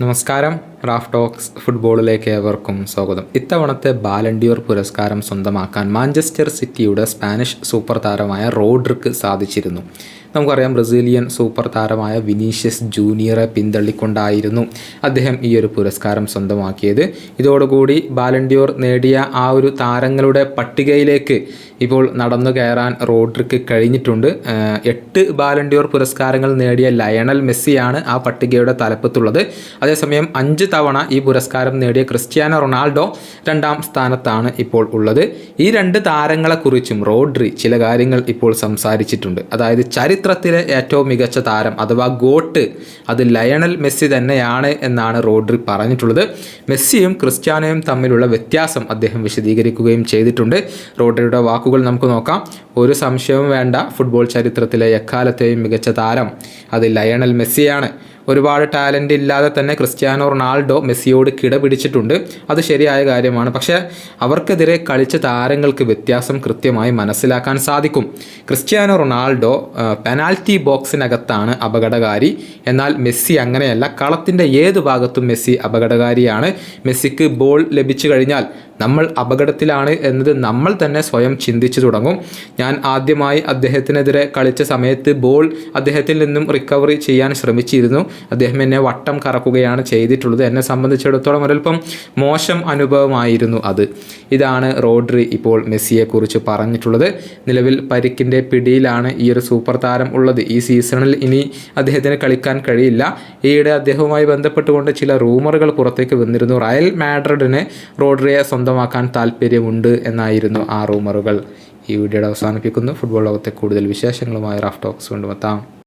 നമസ്കാരം. Raf talks ഫുട്ബോളിലേക്ക് ഏവർക്കും സ്വാഗതം. ഇത്തവണത്തെ ബാലൻഡിയോർ പുരസ്കാരം സ്വന്തമാക്കാൻ മാഞ്ചസ്റ്റർ സിറ്റിയുടെ സ്പാനിഷ് സൂപ്പർ താരമായ റോഡ്രിക്ക് സാധിച്ചിരുന്നു. നമുക്കറിയാം ബ്രസീലിയൻ സൂപ്പർ താരമായ വിനീഷ്യസ് ജൂനിയറെ പിന്തള്ളിക്കൊണ്ടായിരുന്നു അദ്ദേഹം ഈ ഒരു പുരസ്കാരം സ്വന്തമാക്കിയത്. ഇതോടുകൂടി ബാലൻഡിയോർ നേടിയ ആ ഒരു താരങ്ങളുടെ പട്ടികയിലേക്ക് ഇപ്പോൾ നടന്നു കയറാൻ റോഡ്രിക്ക് കഴിഞ്ഞിട്ടുണ്ട്. എട്ട് ബാലൻഡിയോർ പുരസ്കാരങ്ങൾ നേടിയ ലയണൽ മെസ്സിയാണ് ആ പട്ടികയുടെ തലപ്പത്തുള്ളത്. അതേസമയം അഞ്ച് തവണ ഈ പുരസ്കാരം നേടിയ ക്രിസ്ത്യാനോ റൊണാൾഡോ രണ്ടാം സ്ഥാനത്താണ് ഇപ്പോൾ ഉള്ളത്. ഈ രണ്ട് താരങ്ങളെക്കുറിച്ചും റോഡ്രി ചില കാര്യങ്ങൾ ഇപ്പോൾ സംസാരിച്ചിട്ടുണ്ട്. അതായത് ചരിത്രത്തിലെ ഏറ്റവും മികച്ച താരം അഥവാ ഗോട്ട് അത് ലയണൽ മെസ്സി തന്നെയാണ് എന്നാണ് റോഡ്രി പറഞ്ഞിട്ടുള്ളത്. മെസ്സിയും ക്രിസ്ത്യാനോയും തമ്മിലുള്ള വ്യത്യാസം അദ്ദേഹം വിശദീകരിക്കുകയും ചെയ്തിട്ടുണ്ട്. റോഡ്രിയുടെ വാക്കുകൾ നമുക്ക് നോക്കാം. ഒരു സംശയവും വേണ്ട. ഫുട്ബോൾ ചരിത്രത്തിലെ എക്കാലത്തെയും മികച്ച താരം അത് ലയണൽ മെസ്സിയാണ്. ഒരുപാട് ടാലന്റ് ഇല്ലാതെ തന്നെ ക്രിസ്ത്യാനോ റൊണാൾഡോ മെസ്സിയോട് കിടപിടിച്ചിട്ടുണ്ട് അത് ശരിയായ കാര്യമാണ്. പക്ഷേ അവർക്കെതിരെ കളിച്ച താരങ്ങൾക്ക് വ്യത്യാസം കൃത്യമായി മനസ്സിലാക്കാൻ സാധിക്കും. ക്രിസ്ത്യാനോ റൊണാൾഡോ പെനാൽറ്റി ബോക്സിനകത്താണ് അപകടകാരി. എന്നാൽ മെസ്സി അങ്ങനെയല്ല. കളത്തിന്റെ ഏത് ഭാഗത്തും മെസ്സി അപകടകാരിയാണ്. മെസ്സിക്ക് ബോൾ ലഭിച്ചു കഴിഞ്ഞാൽ നമ്മൾ അപകടത്തിലാണ് എന്നത് നമ്മൾ തന്നെ സ്വയം ചിന്തിച്ചു തുടങ്ങും. ഞാൻ ആദ്യമായി അദ്ദേഹത്തിനെതിരെ കളിച്ച സമയത്ത് ബോൾ അദ്ദേഹത്തിൽ നിന്നും റിക്കവറി ചെയ്യാൻ ശ്രമിച്ചിരുന്നു. അദ്ദേഹം എന്നെ വട്ടം കറക്കുകയാണ് ചെയ്തിട്ടുള്ളത്. എന്നെ സംബന്ധിച്ചിടത്തോളം ഒരൽപ്പം മോശം അനുഭവമായിരുന്നു അത്. ഇതാണ് റോഡ്രി ഇപ്പോൾ മെസ്സിയെക്കുറിച്ച് പറഞ്ഞിട്ടുള്ളത്. നിലവിൽ പരിക്കിന്റെ പിടിയിലാണ് ഈ ഒരു സൂപ്പർ താരം ഉള്ളത്. ഈ സീസണിൽ ഇനി അദ്ദേഹത്തിന് കളിക്കാൻ കഴിയില്ല. ഈയിടെ അദ്ദേഹവുമായി ബന്ധപ്പെട്ടുകൊണ്ട് ചില റൂമറുകൾ പുറത്തേക്ക് വന്നിരുന്നു. റയൽ മാഡ്രിഡിന് റോഡ്രിയെ സ്വന്തമാക്കാൻ താല്പര്യമുണ്ട് എന്നായിരുന്നു ആ റൂമറുകൾ. ഈ വീഡിയോയുടെ അവസാനിപ്പിക്കുന്നു. ഫുട്ബോൾ ലോകത്തെ കൂടുതൽ വിശേഷങ്ങളുമായി റാഫ് ടോക്സ് കൊണ്ടുമെത്താം.